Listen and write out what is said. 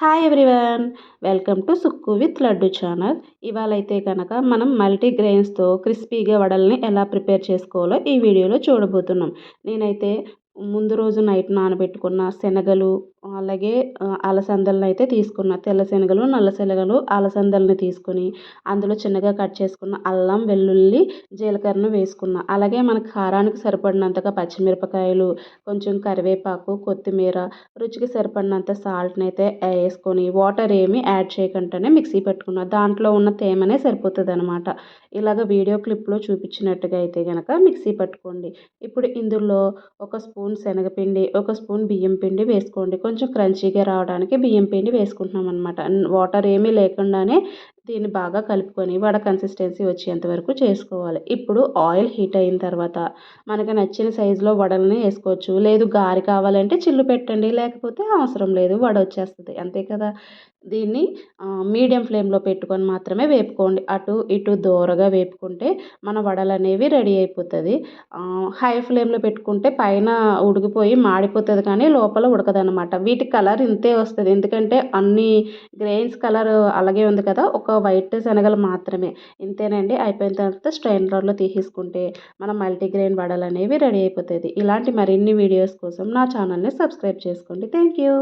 Hi everyone! Welcome to Sukku with Laddu channel. ఇవాళ అయితే కనుక మనం మల్టీగ్రెయిన్స్తో క్రిస్పీగా వడల్ని ఎలా ప్రిపేర్ చేసుకోవాలో ఈ వీడియోలో చూడబోతున్నాం. నేనైతే ముందు రోజు నైట్ నానబెట్టుకున్న శనగలు అలాగే అలసందలను అయితే తీసుకున్న తెల్ల శనగలు నల్ల శనగలు అలసందలను తీసుకొని అందులో చిన్నగా కట్ చేసుకున్న అల్లం వెల్లుల్లి జీలకర్రను వేసుకున్న. అలాగే మన కారానికి సరిపడినంతగా పచ్చిమిరపకాయలు కొంచెం కరివేపాకు కొత్తిమీర రుచికి సరిపడినంత సాల్ట్ని అయితే వేసుకొని వాటర్ ఏమి యాడ్ చేయకుండానే మిక్సీ పెట్టుకున్న. దాంట్లో ఉన్న తేమనే సరిపోతుంది అనమాట ఇలాగ వీడియో క్లిప్లో చూపించినట్టుగా అయితే కనుక మిక్సీ పట్టుకోండి. ఇప్పుడు ఇందులో ఒక స్పూన్ స్పూన్ శనగపిండి ఒక స్పూన్ బియ్యం పిండి వేసుకోండి. కొంచెం క్రంచీగా రావడానికి బియ్యం పిండి వేసుకుంటున్నాం అనమాట వాటర్ ఏమీ లేకుండానే దీన్ని బాగా కలుపుకొని వడ కన్సిస్టెన్సీ వచ్చేంత వరకు చేసుకోవాలి. ఇప్పుడు ఆయిల్ హీట్ అయిన తర్వాత మనకు నచ్చిన సైజులో వడల్ని వేసుకోవచ్చు. లేదు గారి కావాలంటే చిల్లు పెట్టండి లేకపోతే అవసరం లేదు వడ వచ్చేస్తుంది అంతే కదా? దీన్ని మీడియం ఫ్లేమ్లో పెట్టుకొని మాత్రమే వేపుకోండి. అటు ఇటు దోరగా వేపుకుంటే మన వడలు అనేవి రెడీ అయిపోతుంది. హై ఫ్లేమ్లో పెట్టుకుంటే పైన ఉడికిపోయి మాడిపోతుంది కానీ లోపల ఉడకదనమాట వీటి కలర్ ఇంతే వస్తుంది. ఎందుకంటే అన్ని గ్రెయిన్స్ కలర్ అలాగే ఉంది కదా ఒక వైట్ శనగలు మాత్రమే. ఇంతేనండి. అయిపోయిన తర్వాత స్ట్రైనర్లో తీసేసుకుంటే మన మల్టీగ్రెయిన్ వడలు అనేవి రెడీ అయిపోతుంది. ఇలాంటి మరిన్ని వీడియోస్ కోసం నా ఛానల్ని సబ్స్క్రైబ్ చేసుకోండి. Thank you